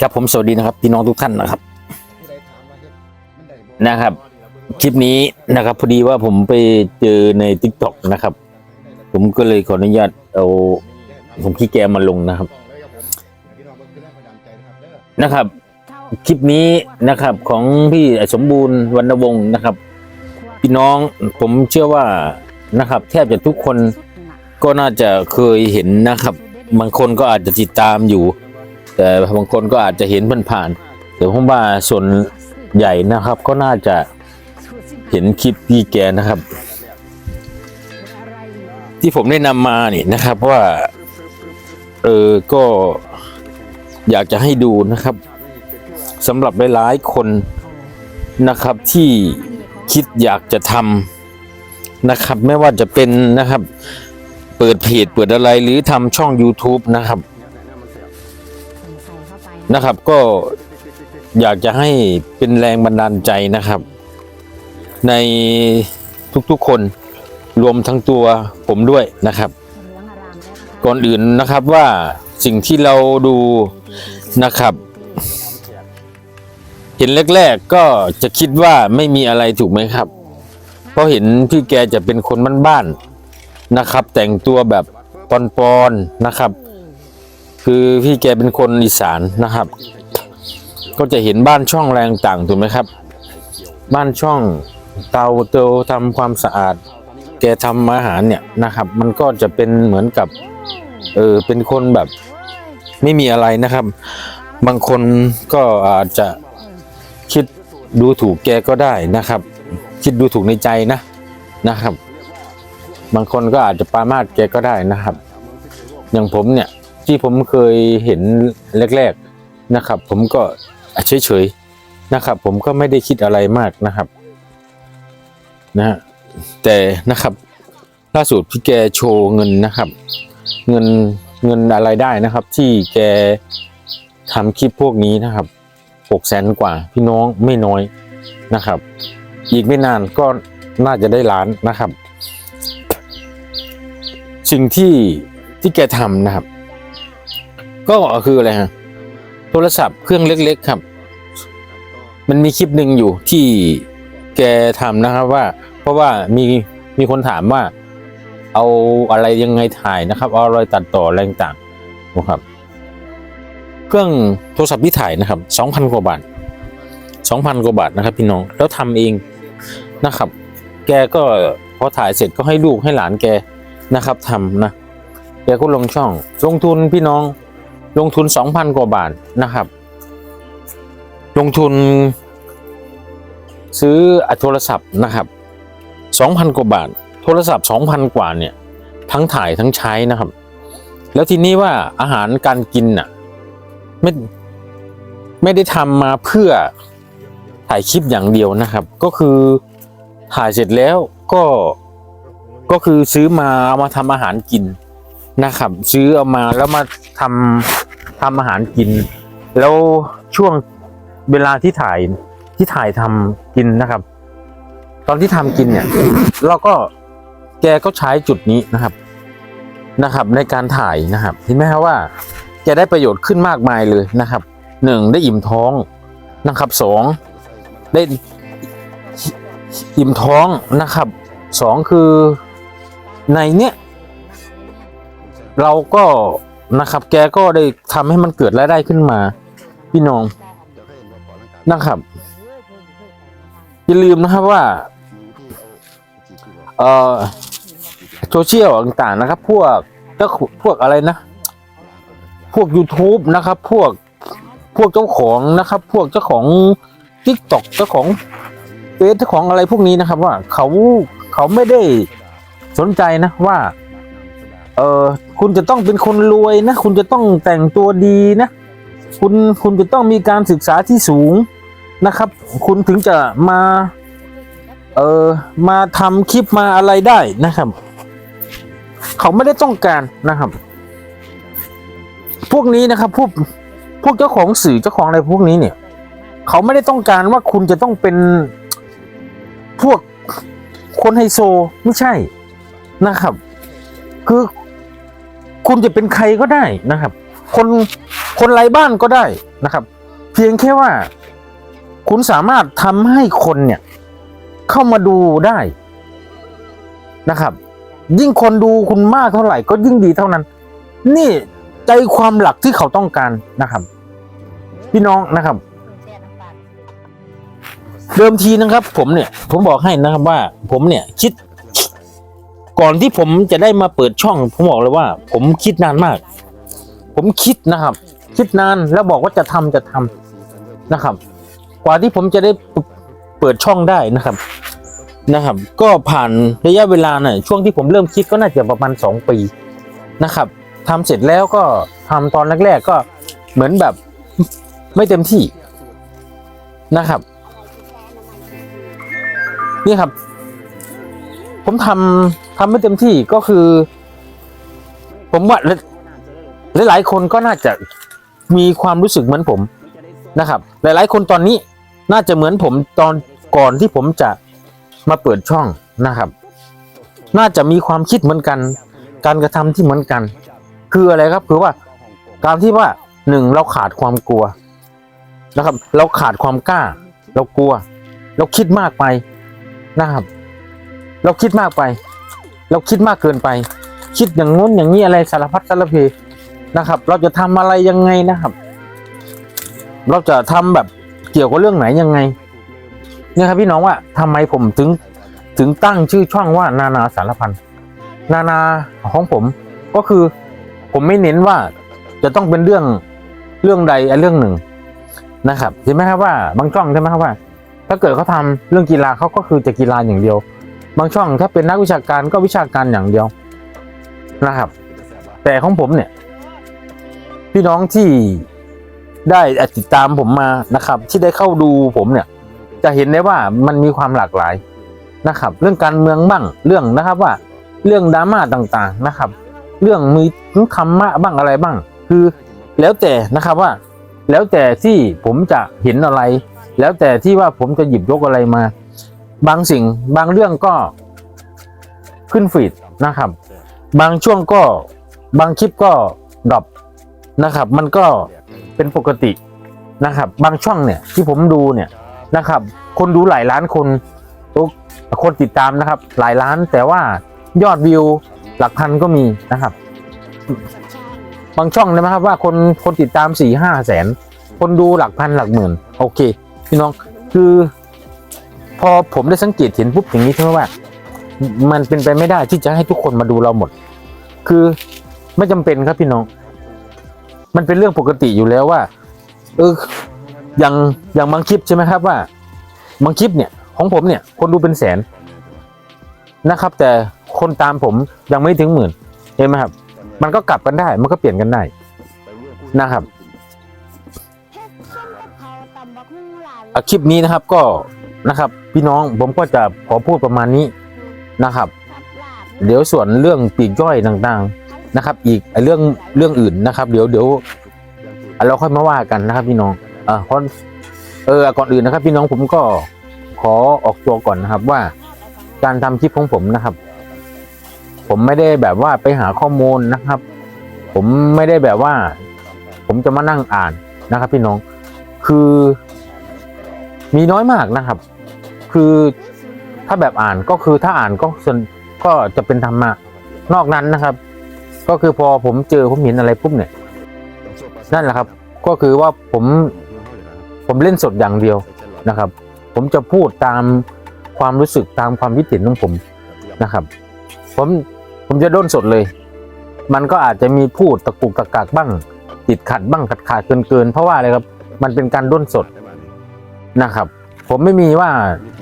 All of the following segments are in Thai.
ครับผมสวัสดีนะครับ พี่น้องทุกท่านนะครับ นะครับ คลิปนี้นะครับพอดีว่าผมไปเจอใน t ิ k t o k นะครับ ผมก็เลยขออนุญาตเอาผมขี้แกมาลงนะครับ นะครับ คลิปนี้นะครับของพี่สมบูรณ์วรรณวงศ์นะครับ พี่น้องผมเชื่อว่านะครับ แทบจะทุกคนก็น่าจะเคยเห็นนะครับบางคนก็อาจจะติดตามอยู่ แต่บางคนก็อาจจะเห็นผ่านๆแต่ผมว่าส่วนใหญ่นะครับ ก็น่าจะเห็นคลิปพี่แกนะครับ ที่ผมได้นำมานี่นะครับว่า เออก็อยากจะให้ดูนะครับสำหรับหลายๆคนนะครับที่คิดอยากจะทำนะครับ ไม่ว่าจะเป็นนะครับ เปิดเพจเปิดอะไรหรือทำช่อง YouTube นะครับ นะครับ ก็อยากจะให้เป็นแรงบันดาลใจนะครับ ในทุกๆคนรวมทั้งตัวผมด้วยนะครับ ก่อนอื่นนะครับว่าสิ่งที่เราดูนะครับ เห็นแรกๆก็จะคิดว่าไม่มีอะไรถูกไหมครับ เพราะเห็นพี่แกจะเป็นคนบ้านๆนะครับ แต่งตัวแบบปอนๆนะครับ คือพี่แกเป็นคนอีสานนะครับ ก็จะเห็นบ้านช่องแรงต่างถูกไหมครับ บ้านช่องเตาเตาทำความสะอาด แกทำอาหารเนี่ยนะครับ มันก็จะเป็นเหมือนกับเออเป็นคนแบบไม่มีอะไรนะครับ บางคนก็อาจจะคิดดูถูกแกก็ได้นะครับ คิดดูถูกในใจนะนะครับ บางคนก็อาจจะปามาสแกก็ได้นะครับ อย่างผมเนี่ย ที่ผมเคยเห็นแรกๆนะครับ ผมก็เฉยๆนะครับ ผมก็ไม่ได้คิดอะไรมากนะครับนะฮะแต่นะครับล่าสุดพี่แกโชว์เงินนะครับ เงินเงินอะไรได้นะครับ ที่แกทำคลิปพวกนี้นะครับหกแสนกว่าพี่น้องไม่น้อยนะครับ อีกไม่นานก็น่าจะได้ล้านนะครับ สิ่งที่ที่แกทำนะครับ ก็คืออะไรฮะโทรศัพท์เครื่องเล็ก ๆ ครับ มันมีคลิปหนึ่งอยู่ที่แกทำนะครับว่า เพราะว่ามีมีคนถามว่า เอาอะไรยังไงถ่ายนะครับ เอาอะไรตัดต่ออะไรต่างนะครับ เครื่องโทรศัพท์ที่ถ่ายนะครับสองพันกว่าบาทสองพันกว่าบาทนะครับ พี่น้องแล้วทำเองนะครับ แกก็พอถ่ายเสร็จก็ให้ลูกให้หลานแกนะครับทำนะแกก็ลงช่อง ลงทุนพี่น้อง ลงทุนสองพันกว่าบาทนะครับ ลงทุน ซื้อโทรศัพท์นะครับสองพันกว่าบาท โทรศัพท์สองพันกว่าเนี่ย ทั้งถ่ายทั้งใช้นะครับ แล้วทีนี้ว่าอาหารการกินน่ะไม่ไม่ได้ทำมาเพื่อถ่ายคลิปอย่างเดียวนะครับ ก็คือถ่ายเสร็จแล้วก็ก็คือซื้อมาเอามาทำอาหารกินนะครับ ซื้อเอามาแล้วมาทำ ทำอาหารกิน แล้วช่วงเวลาที่ถ่ายที่ถ่ายทำกินนะครับ ตอนที่ทำกินเนี่ย เราก็แกก็ใช้จุดนี้นะครับนะครับ ในการถ่ายนะครับเห็นไหมครับว่าแกได้ประโยชน์ขึ้นมากมายเลยนะครับหนึ่งได้อิ่มท้องนะครับสองได้อิ่มท้องนะครับสองคือในเนี้ยเราก็ นะครับ แกก็ได้ทำให้มันเกิดรายได้ขึ้นมา พี่น้องนะครับอย่าลืมนะครับว่าเอ่อโซเชียลต่างๆนะครับ พวกเจ้าพวกอะไรนะ พวก YouTube นะครับ พวกพวกเจ้าของนะครับ พวกเจ้าของ t ิ k t o k เจ้าของเฟซเจ้าของอะไรพวกนี้นะครับ ว่าเขาเขาไม่ได้สนใจนะว่า เออคุณจะต้องเป็นคนรวยนะ คุณจะต้องแต่งตัวดีนะ คุณคุณจะต้องมีการศึกษาที่สูงนะครับ คุณถึงจะมาเออมาทำคลิปมาอะไรได้นะครับ เขาไม่ได้ต้องการนะครับ พวกนี้นะครับพวกพวกเจ้าของสื่อเจ้าของอะไรพวกนี้เนี่ย เขาไม่ได้ต้องการว่าคุณจะต้องเป็นพวกคนไฮโซไม่ใช่นะครับ คือ คุณจะเป็นใครก็ได้นะครับ คนคนไร้บ้านก็ได้นะครับ เพียงแค่ว่า คุณสามารถทำให้คนเนี่ย เข้ามาดูได้นะครับ ยิ่งคนดูคุณมากเท่าไหร่ ก็ยิ่งดีเท่านั้น นี่ใจความหลักที่เขาต้องการนะครับ พี่น้องนะครับ เดิมทีนะครับ ผมเนี่ย ผมบอกให้นะครับว่า ผมเนี่ยคิด ก่อนที่ผมจะได้มาเปิดช่อง ผมบอกเลยว่า ผมคิดนานมาก ผมคิดนะครับ คิดนานแล้วบอกว่าจะทำจะทำนะครับ กว่าที่ผมจะได้เปิดช่องได้นะครับ นะครับ ก็ผ่านระยะเวลาเนี่ยช่วงที่ผมเริ่มคิดก็น่าจะประมาณสองปีนะครับทำเสร็จแล้วก็ทำตอนแรก ๆ ก็เหมือนแบบไม่เต็มที่นะครับ นี่ครับ ผมทำ ทำไม่เต็มที่ก็คือ ผมว่าหลายหลายๆคนก็น่าจะมีความรู้สึกเหมือนผมนะครับ หลายๆ คนตอนนี้น่าจะเหมือนผมตอนก่อนที่ผมจะมาเปิดช่องนะครับ น่าจะมีความคิดเหมือนกัน การกระทำที่เหมือนกัน คืออะไรครับคือว่าการที่ว่าหนึ่งเราขาดความกลัวนะครับ เราขาดความกล้า เรากลัว เราคิดมากไปนะครับ เราคิดมากไป เราคิดมากเกินไป คิดอย่างง้นอย่างนี้อะไรสารพัดสารเพนะครับ เราจะทำอะไรยังไงนะครับ เราจะทำแบบเกี่ยวกับเรื่องไหนยังไง เนี่ยครับพี่น้องว่าทำไมผมถึงถึงตั้งชื่อช่องว่านานาสารพันนานาของผมก็คือผมไม่เน้นว่าจะต้องเป็นเรื่องเรื่องใดเรื่องหนึ่งนะครับเห็นไหมครับว่าบางช่องใช่ไหมครับว่า ถ้าเกิดเขาทำเรื่องกีฬาเขาก็คือจะกีฬาอย่างเดียว บางช่องถ้าเป็นนักวิชาการก็วิชาการอย่างเดียวนะครับ แต่ของผมเนี่ย พี่น้องที่ได้ติดตามผมมานะครับ ที่ได้เข้าดูผมเนี่ย จะเห็นได้ว่ามันมีความหลากหลายนะครับ เรื่องการเมืองบ้างเรื่องนะครับว่า เรื่องดราม่าต่างๆนะครับ เรื่องมีธรรมะบ้างอะไรบ้าง คือแล้วแต่นะครับว่า แล้วแต่ที่ผมจะเห็นอะไร แล้วแต่ที่ว่าผมจะหยิบยกอะไรมา บางสิ่งบางเรื่องก็ขึ้นฟีดนะครับ บางช่วงก็บางคลิปก็ดรอปนะครับ มันก็เป็นปกตินะครับ บางช่องเนี่ยที่ผมดูเนี่ยนะครับ คนดูหลายล้านคนคนติดตามนะครับ หลายล้านแต่ว่ายอดวิวหลักพันก็มีนะครับ บางช่องนะครับว่าคนคนติดตามสี่ห้าแสน คนดูหลักพันหลักหมื่น โอเค พี่น้องคือ พอผมได้สังเกตเห็นปุ๊บอย่างนี้ใช่ไหมว่า มันเป็นไปไม่ได้ที่จะให้ทุกคนมาดูเราหมด คือไม่จำเป็นครับพี่น้อง มันเป็นเรื่องปกติอยู่แล้วว่า เอออย่างอย่างบางคลิปใช่ไหมครับว่าบางคลิปเนี่ย ของผมเนี่ย คนดูเป็นแสนนะครับ แต่คนตามผมยังไม่ถึงหมื่นเห็นไหมครับ มันก็กลับกันได้ มันก็เปลี่ยนกันได้นะครับอะคลิปนี้นะครับก็ นะครับ พี่น้องผมก็จะขอพูดประมาณนี้นะครับ เดี๋ยวส่วนเรื่องปีกย่อยต่างๆนะครับ อีกไอเรื่องเรื่องอื่นนะครับ เดี๋ยวเดี๋ยวเราค่อยมาว่ากันนะครับ พี่น้องอ่าเพราะเออก่อนอื่นนะครับ พี่น้องผมก็ขอออกตัวก่อนนะครับว่าการทำคลิปของผมนะครับ ผมไม่ได้แบบว่าไปหาข้อมูลนะครับ ผมไม่ได้แบบว่า ผมจะมานั่งอ่านนะครับ พี่น้องคือมีน้อยมากนะครับ คือถ้าแบบอ่านก็คือถ้าอ่านก็ส่วนก็จะเป็นธรรมะนอกนั้นนะครับ ก็คือพอผมเจอผมเห็นอะไรปุ๊บเนี่ย นั่นแหละครับ ก็คือว่าผมผมเล่นสดอย่างเดียวนะครับ ผมจะพูดตามความรู้สึกตามความคิดเห็นของผมนะครับ ผมผมจะด้นสดเลย มันก็อาจจะมีพูดตะกุกตะกักบ้าง ติดขัดบ้างขัดขาดเกินเกินเพราะว่าอะไรครับ มันเป็นการด้นสดนะครับ ผมไม่มีว่า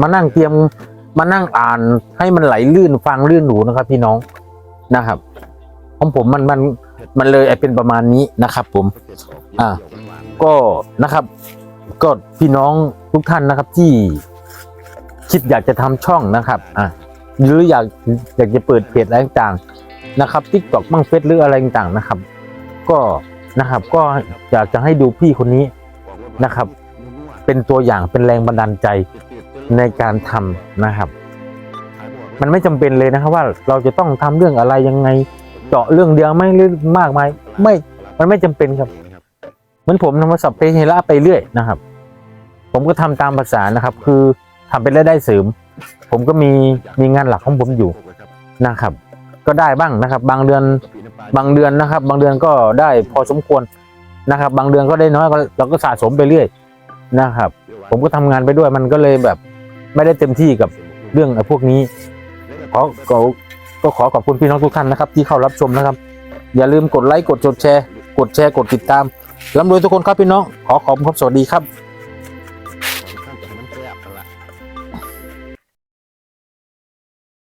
มานั่งเตรียมมานั่งอ่านให้มันไหลลื่นฟังลื่นหูนะครับ พี่น้องนะครับ ของผมมันมันมันเลยเป็นประมาณนี้นะครับ ผม อ่า ก็นะครับ ก็พี่น้องทุกท่านนะครับ ที่คิดอยากจะทำช่องนะครับ อ่าหรืออยากอยากจะเปิดเพจอะไรต่างๆนะครับทิกตอกบ้างเฟซหรืออะไรต่างๆนะครับ ก็นะครับ ก็อยากจะให้ดูพี่คนนี้นะครับ เป็นตัวอย่างเป็นแรงบันดาลใจในการทำนะครับ มันไม่จำเป็นเลยนะครับว่าเราจะต้องทำเรื่องอะไรยังไงเจาะเรื่องเดียวไม่หรือมากไหมไม่มันไม่จำเป็นครับเหมือนผมทำมาสัพเพเฮระไปเรื่อยนะครับ ผมก็ทำตามภาษานะครับ คือทำเป็นรายได้เสริม ผมก็มีมีงานหลักของผมอยู่นะครับ ก็ได้บ้างนะครับ บางเดือนบางเดือนนะครับ บางเดือนก็ได้พอสมควรนะครับ บางเดือนก็ได้น้อยเราก็สะสมไปเรื่อย นะครับ ผมก็ทำงานไปด้วยมันก็เลยแบบไม่ได้เต็มที่กับเรื่องไอ้พวกนี้ขอก็ก็ขอขอบคุณพี่น้องทุกท่านนะครับ ที่เข้ารับชมนะครับ อย่าลืมกดไลค์กดจดแชร์ กดแชร์กดติดตามร่ำรวยทุกคนครับพี่น้องขอขอบคุณครับสวัสดีครับ